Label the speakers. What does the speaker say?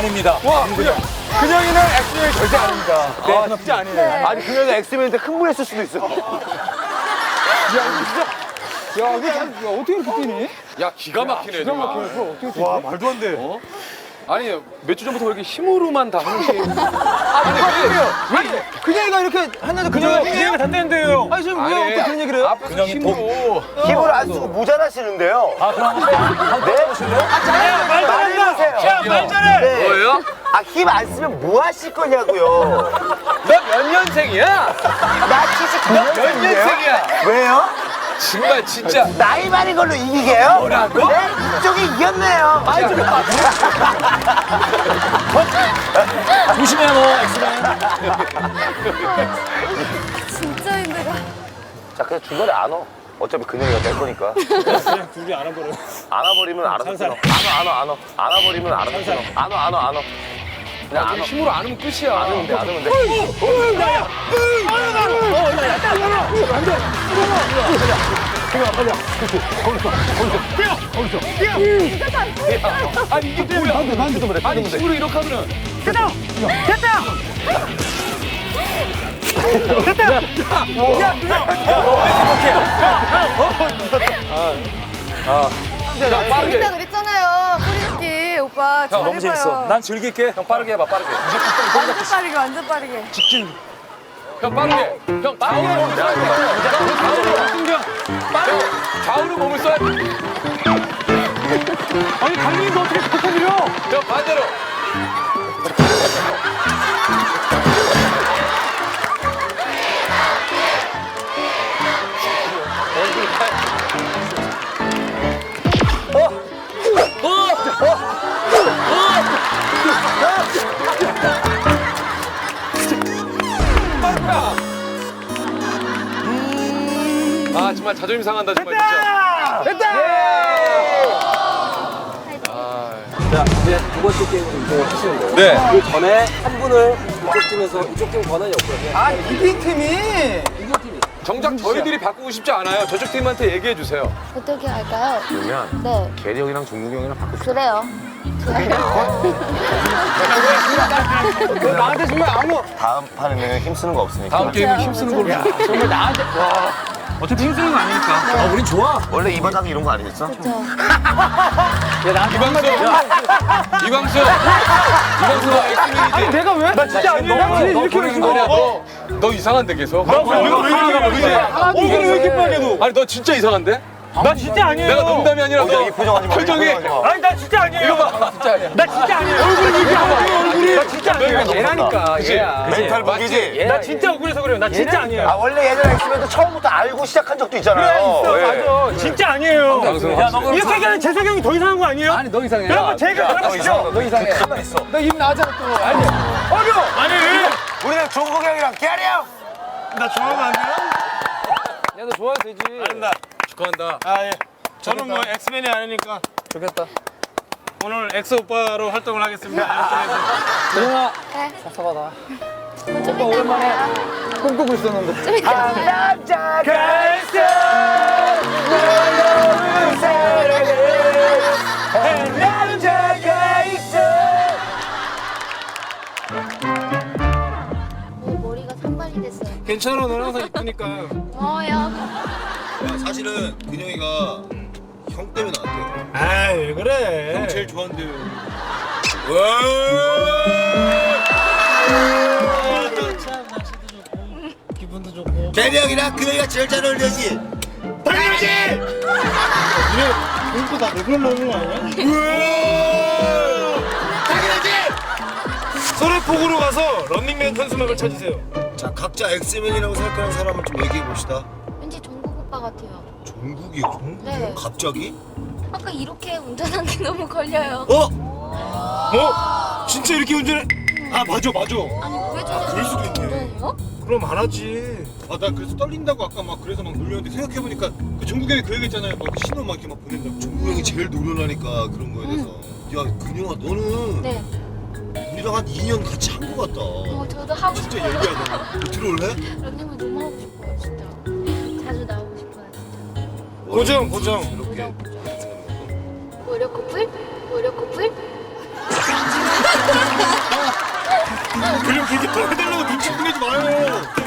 Speaker 1: 아닙니다.
Speaker 2: 와, 그냥, 그냥이는 엑스맨이 절대 아닙니다. 아, 진짜 아니네.
Speaker 3: 아니 그녀는 엑스맨한테 흥분했을 수도 있어.
Speaker 2: 야, 이거 참, 야, 어떻게 이렇게 뛰니?
Speaker 4: 야 기가 막히네
Speaker 2: 기가
Speaker 4: 정말.
Speaker 2: 막히네. 그거 어떻게?
Speaker 3: 와 말도 안 돼.
Speaker 4: 아니 몇 주 전부터 왜 이렇게 힘으로만 다 하는 게 아니
Speaker 2: 아니, 그냥이가 이렇게 했는데 그냥이가 그냥이가 다 떼는데요. 아니, 지금 왜
Speaker 4: 아니,
Speaker 2: 어떻게 그런 얘기를 해요?
Speaker 4: 앞에서
Speaker 1: 그냥이
Speaker 4: 힘으로
Speaker 3: 힘을 안 쓰고 모자라시는데요.
Speaker 1: 아, 그럼 한번 해보실래요?
Speaker 3: 말해보세요.
Speaker 2: 야, 말 잘해!
Speaker 3: 네.
Speaker 4: 뭐예요?
Speaker 3: 아 힘 안 쓰면 뭐 하실 거냐고요.
Speaker 4: 너 몇 년생이야?
Speaker 3: 나 79년생이에요.
Speaker 4: 년생이야?
Speaker 3: 왜요?
Speaker 4: 정말 진짜
Speaker 3: 나이 많은 걸로 이기게요?
Speaker 4: 뭐라고?
Speaker 3: 네, 이쪽이 이겼네요. 아,
Speaker 1: 조심해, 너, 엑스맨.
Speaker 5: 진짜 힘들어.
Speaker 3: 자 그냥 중간에 안 와. 어차피 그녀가 뺄 거니까.
Speaker 2: 둘이 알아버려.
Speaker 3: 안아버리면 알아서 끊어. 안아 안아 안아. 안아버리면 알아서 끊어. 안아 안아 안아. 그냥 안아.
Speaker 4: 힘으로 안 하면 끝이야.
Speaker 3: 안으면 돼 안으면 돼.
Speaker 4: 아니 이게 뭐야? 아니 힘으로 이렇게 하면은 야 빠르게
Speaker 5: 재밌다 그랬잖아요. 소리ski 오빠
Speaker 1: 형, 너무 재밌어. 난 즐길게.
Speaker 4: 형 빠르게 해봐 빠르게
Speaker 5: 완전 빠르게 완전 빠르게.
Speaker 4: 형 빠르게 형 좌우로 몸을 써야 돼 좌우로 몸을 써야 돼
Speaker 2: 아니, 강민이가 어떻게 밀려?
Speaker 4: 형 반대로 아 정말 자존심 상한다 정말 진짜
Speaker 6: 자, 이제 두 번째 게임을 이제 하시는 거예요.
Speaker 4: 네
Speaker 6: 그 전에 한 분을 이쪽 팀에서 이쪽 팀 권한이 없거든요.
Speaker 2: 아, 이긴 팀이.
Speaker 4: 정작 저희들이 바꾸고 싶지 않아요 저쪽 팀한테 얘기해 주세요
Speaker 5: 어떻게 할까요?
Speaker 3: 그러면
Speaker 5: 네,
Speaker 3: 계리 형이랑 종국이 형이랑 바꾸시
Speaker 5: 그래요.
Speaker 2: 너 나한테 정말 아무.
Speaker 3: 다음 판에는 힘쓰는 거 없으니까.
Speaker 4: 다음 게임은 힘쓰는 걸로
Speaker 2: 정말 나한테. 와. 어차피 힘쓰는 거 아니니까.
Speaker 1: 아, 우린 좋아.
Speaker 3: 원래 이번 당 이런 거 아니겠어?
Speaker 5: 그렇죠.
Speaker 4: 이광수 이광수 이광수 너 엑스맨이지
Speaker 2: 내가 왜? 나 진짜 아니야. 나 진짜 이렇게 열심히
Speaker 4: 아니야
Speaker 2: 해.
Speaker 4: 너, 너 이상한데 계속
Speaker 2: 왜 이렇게 얼굴이 왜 이렇게 빨개도?
Speaker 4: 아니 너 진짜 이상한데?
Speaker 2: 나 진짜 아니에요.
Speaker 4: 내가 농담이 아니라
Speaker 3: 어, 너이 표정. 이
Speaker 4: 표정이.
Speaker 2: 아니, 나 진짜 아니에요.
Speaker 4: 이거 봐 진짜 아니야
Speaker 2: 나 진짜 아니에요. 얼굴이 왜 이렇게 빨개, 얼굴이.
Speaker 4: 얘라니까 얘야
Speaker 3: 멘탈 무기지?
Speaker 2: 나 진짜 억울해서 그래요. 나 진짜 아니에요.
Speaker 3: 아 원래 예전 엑스맨도 처음부터 알고 시작한 적도 있잖아요.
Speaker 2: 있어,
Speaker 3: 예.
Speaker 2: 맞아. 진짜 아니에요.
Speaker 1: 너 그럼
Speaker 2: 이렇게 얘기하는 재석이 형이 더 이상한 거 아니에요?
Speaker 1: 아니, 너 이상해.
Speaker 2: 여러분, 제가 들어보시죠.
Speaker 3: 너 이상해. 가만 있어.
Speaker 2: 나입 나잖아, 또. 아니, 어려! 아니,
Speaker 3: 우리는 종국이 형이랑 계리 형.
Speaker 2: 나 좋아하면 안 돼요?
Speaker 4: 야너 좋아해도 되지
Speaker 2: 아닙니다.
Speaker 4: 축하한다
Speaker 2: 아, 예. 저는 뭐 엑스맨이 아니니까
Speaker 4: 좋겠다
Speaker 2: 오늘 엑스 오빠로 활동을 하겠습니다.
Speaker 1: 조용아,
Speaker 5: 네.
Speaker 1: 섭섭하다.
Speaker 5: 오빠 오랜만에
Speaker 2: 꿈꾸고 있었는데.
Speaker 5: 좀 이따 보세요.
Speaker 3: 남자가 있어. 너를 사랑해. 한 남자가 있어.
Speaker 5: 어, 머리가 산발이 됐어요.
Speaker 2: 괜찮아, 넌 항상 이쁘니까.
Speaker 5: 어야.
Speaker 7: 사실은 근영이가 형 때문에 나왔대요.
Speaker 2: 아이, 왜 그래.
Speaker 7: 형 제일 좋아한대요. 기분도 좋고. 대리 형이랑 근영이가 제일 잘 어울려지. 당연하지.
Speaker 2: 이쁘다. 왜 그러려는 거 아니야?
Speaker 7: 당연하지.
Speaker 2: 소래폭으로 가서 런닝맨 현수막을 찾으세요.
Speaker 7: 자 각자 엑스맨이라고 생각하는 사람을 좀 얘기해 봅시다.
Speaker 5: 왠지 종국 오빠 같아요.
Speaker 7: 종국이요. 종국?
Speaker 5: 네.
Speaker 7: 갑자기?
Speaker 5: 아까 이렇게 운전한 게 너무 걸려요.
Speaker 7: 어?
Speaker 2: 어? 진짜 이렇게 운전해?
Speaker 7: 아 맞아 맞아.
Speaker 5: 아니 우회전에서
Speaker 7: 그럴 수도 있네.
Speaker 5: 운전해요?
Speaker 2: 그럼 안 하지.
Speaker 7: 아 나 그래서 떨린다고 아까 막 그래서 막 놀렸는데 생각해 보니까 그 종국 형이 그 얘기했잖아요. 막 신호 막 이렇게 막 보낸다고. 종국 형이 제일 노련하니까 그런 거에 대해서. 야 근영아 너는
Speaker 5: 네.
Speaker 7: 우리랑 한 2년 같이 한 거 같다.
Speaker 5: 어 저도 하고
Speaker 7: 진짜
Speaker 5: 싶어요.
Speaker 7: 얘기하다. 너 들어올래?
Speaker 5: 런닝맨 너무 하고 싶어요 진짜. 자주 나오고 싶어요 진짜.
Speaker 2: 고정, 고정.
Speaker 7: 이렇게.
Speaker 5: 오려 커플? 오려 커플?
Speaker 2: 그냥 그렇게 또 해달라고 눈치 보내지 마요.